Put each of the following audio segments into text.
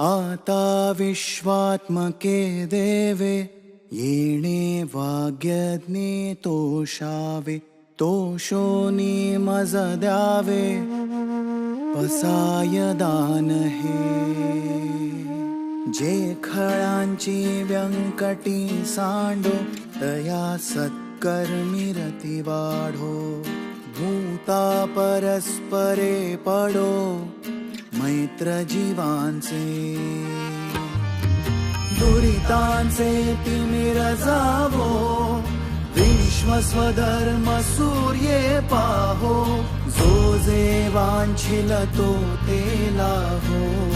आता विश्वात्मके देवे येणे वाग्यज्ञे तोषो मज द्यावे पसाय दान जे खळांची व्यंकटी सांडो तया सत्कर्मी रती वाढो भूता परस्परे पडो मैत्र जीवांचे दुरितांचे तिमिर जावो विश्वस्वधर्म सूर्ये पाहो. जो जे वांछिल तो ते लाहो.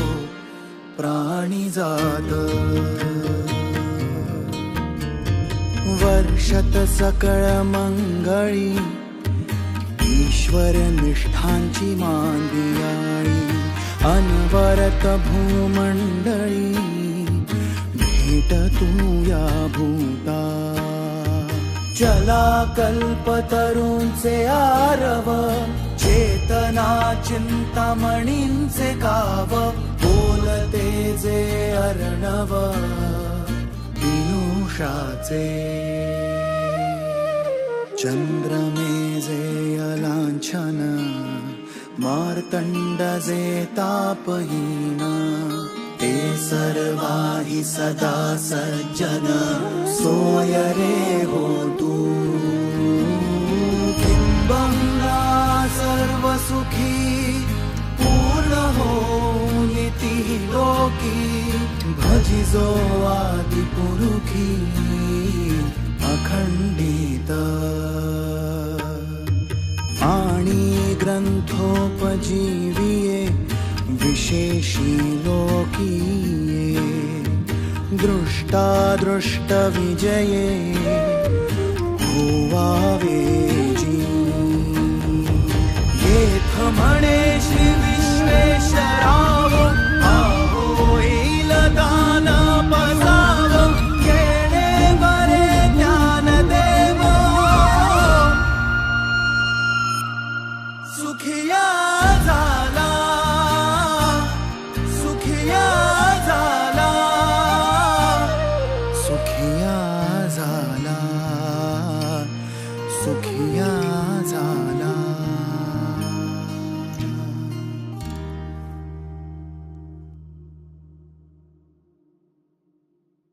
प्राणी जात. वर्षत सकळ मंगळी. ईश्वर निष्ठांची मांदियाळी. अनवरत भूमंडळी भेट तू या भूता। चला कल्पतरूंचे आरव चेतना चिंतामणींचे गाव बोलते जे अर्णव विनुषाचे। चंद्रमे जे अलांछन मार्तंड जे तापहीन ते सर्वाहि सदा सज्जन सोय रे हो तू। किंबहुना सर्व सुखी पूर्ण हो इति लोकी भजिजो आदि ग्रन्थोपजीवीये विशेषीलोकीये दृष्टादृष्टविजये भुवावेजी ये भ्रमणे श्रीविश्वेश सुखिया झाला